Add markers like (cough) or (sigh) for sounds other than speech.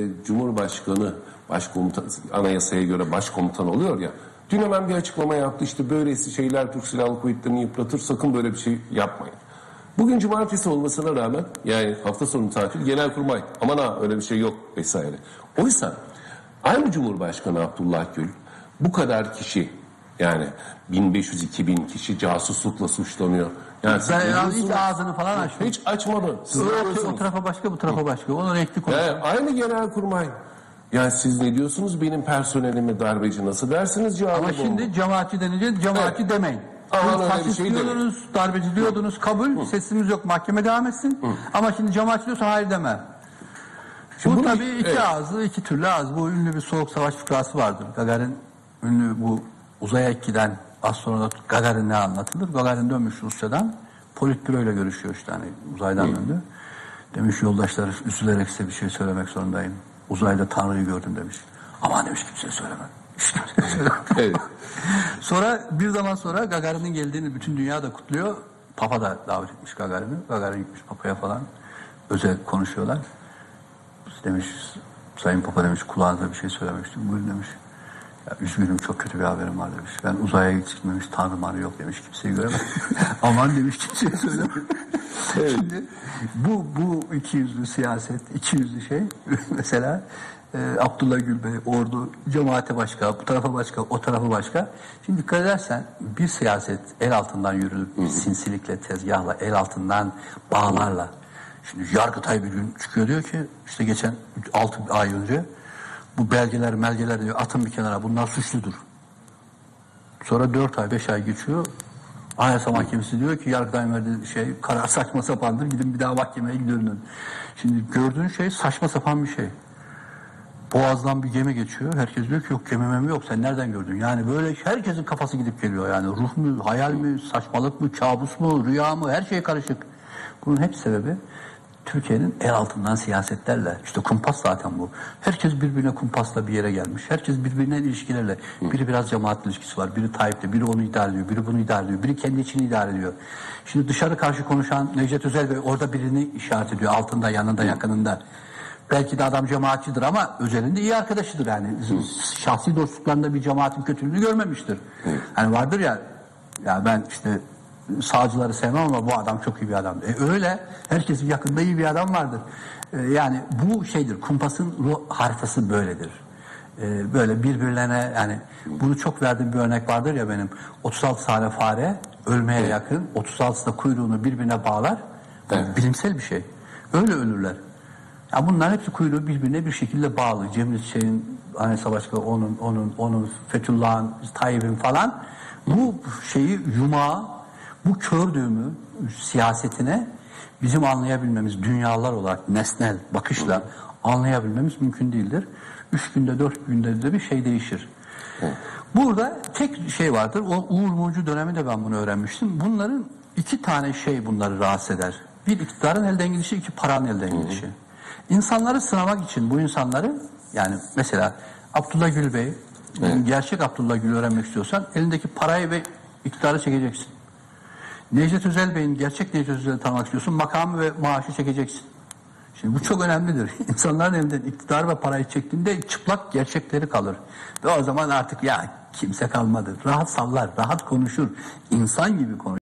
E, Cumhurbaşkanı başkomutan anayasaya göre başkomutan oluyor ya. Dün hemen bir açıklama yaptı işte böylesi şeyler Türk Silahlı Kuvvetleri'ni yıpratır sakın böyle bir şey yapmayın. Bugün cumartesi olmasına rağmen yani hafta sonu tatil genelkurmay aman ha öyle bir şey yok vesaire. Oysa aynı Cumhurbaşkanı Abdullah Gül bu kadar kişi yani 1500-2000 kişi casuslukla suçlanıyor. Yani Ben hiç ağzını falan açmadım. hiç açmadı. Siz O, tarafa başka bu tarafa başka. Onun renkli konu. Yani aynı genelkurmay. Yani siz ne diyorsunuz benim personelime darbeci nasıl dersiniz cevabı Ama şimdi cemaatçi denince cemaatçi Evet. demeyin. Aman öyle bir şey diyordunuz, darbeci diyordunuz, kabul, sesimiz yok, mahkeme devam etsin. Ama şimdi cemaatçi diyorsa hayır deme. Şimdi bu tabii iki evet. ağızlı, iki türlü ağız. Bu ünlü bir soğuk savaş fıkrası vardır. Gagarin ünlü bu uzaya giden astronot Gagarin ne anlatılır? Gagarin dönmüş Rusya'dan politbüro ile görüşüyor işte hani uzaydan döndü. Demiş yoldaşlar üzülerek size bir şey söylemek zorundayım. Uzayda Tanrı'yı gördüm demiş. Aman demiş kimseye söyleme. Hiç kimseye söyleme. Evet. (laughs) Sonra bir zaman sonra Gagarin'in geldiğini bütün dünya da kutluyor. Papa da davet etmiş Gagarin'i. Gagarin gitmiş Papa'ya falan. Özel konuşuyorlar. Demiş Sayın Papa demiş kulağınıza bir şey söylemek istiyorum. Buyurun demiş. Ya üzgünüm çok kötü bir haberim var demiş. Ben uzaya gitmemiş tanrı marı yok demiş. Kimseyi göremedim. (laughs) Aman demiş kimseye söyleme. (laughs) Şimdi bu, bu iki yüzlü siyaset, iki yüzlü şey (laughs) mesela e, Abdullah Gül Bey, ordu, cemaate başka, bu tarafa başka, o tarafa başka. Şimdi dikkat edersen bir siyaset el altından yürür, bir sinsilikle, tezgahla, el altından bağlarla. Şimdi Yargıtay bir gün çıkıyor diyor ki işte geçen 6 ay önce bu belgeler melgeler diyor atın bir kenara bunlar suçludur. Sonra 4 ay 5 ay geçiyor. Anayasa Mahkemesi diyor ki Yargıtay'ın verdiği şey karar saçma sapandır gidin bir daha mahkemeye gidiyorsun. Şimdi gördüğün şey saçma sapan bir şey. Boğaz'dan bir gemi geçiyor. Herkes diyor ki yok gemi memi yok. Sen nereden gördün? Yani böyle herkesin kafası gidip geliyor yani. Ruh mu, hayal mi, saçmalık mı, kabus mu, rüya mı her şey karışık. Bunun hep sebebi Türkiye'nin el altından siyasetlerle. işte kumpas zaten bu. Herkes birbirine kumpasla bir yere gelmiş. Herkes birbirine ilişkilerle. Biri biraz cemaat ilişkisi var. Biri Tayyip'le. Biri onu idare ediyor. Biri bunu idare ediyor. Biri kendi için idare ediyor. Şimdi dışarı karşı konuşan Necdet Özel Bey orada birini işaret ediyor. Altında, yanında, yakınında. Belki de adam cemaatçidir ama Özel'in de iyi arkadaşıdır yani. Şahsi dostluklarında bir cemaatin kötülüğünü görmemiştir. Hani vardır ya ya ben işte sağcıları sevmem ama bu adam çok iyi bir adam. E öyle. Herkesin yakında iyi bir adam vardır. E, yani bu şeydir. Kumpasın ruh haritası böyledir. E, böyle birbirlerine yani bunu çok verdiğim bir örnek vardır ya benim. 36 tane fare ölmeye yakın. 36 da kuyruğunu birbirine bağlar. Evet. Bilimsel bir şey. Öyle ölürler. Ya bunlar hepsi kuyruğu birbirine bir şekilde bağlı. Cemil Çiçek'in, Anayasa Başkanı, onun, onun, onun, Fethullah'ın, Tayyip'in falan. Bu şeyi yumağı, bu kör düğümü siyasetine bizim anlayabilmemiz, dünyalar olarak nesnel bakışla anlayabilmemiz mümkün değildir. Üç günde, dört günde de bir şey değişir. Burada tek şey vardır. O Uğur Mumcu döneminde ben bunu öğrenmiştim. Bunların iki tane şey bunları rahatsız eder. Bir iktidarın elden gidişi, iki paranın elden gidişi. İnsanları sınamak için bu insanları yani mesela Abdullah Gül Bey gerçek Abdullah Gül'ü öğrenmek istiyorsan elindeki parayı ve iktidarı çekeceksin. Necdet Özel Bey'in gerçek Necdet Özel'i tanımak istiyorsun makamı ve maaşı çekeceksin. Şimdi bu çok önemlidir. (laughs) İnsanların elinden iktidar ve parayı çektiğinde çıplak gerçekleri kalır. Ve o zaman artık ya kimse kalmadı. Rahat sallar, rahat konuşur, insan gibi konuşur.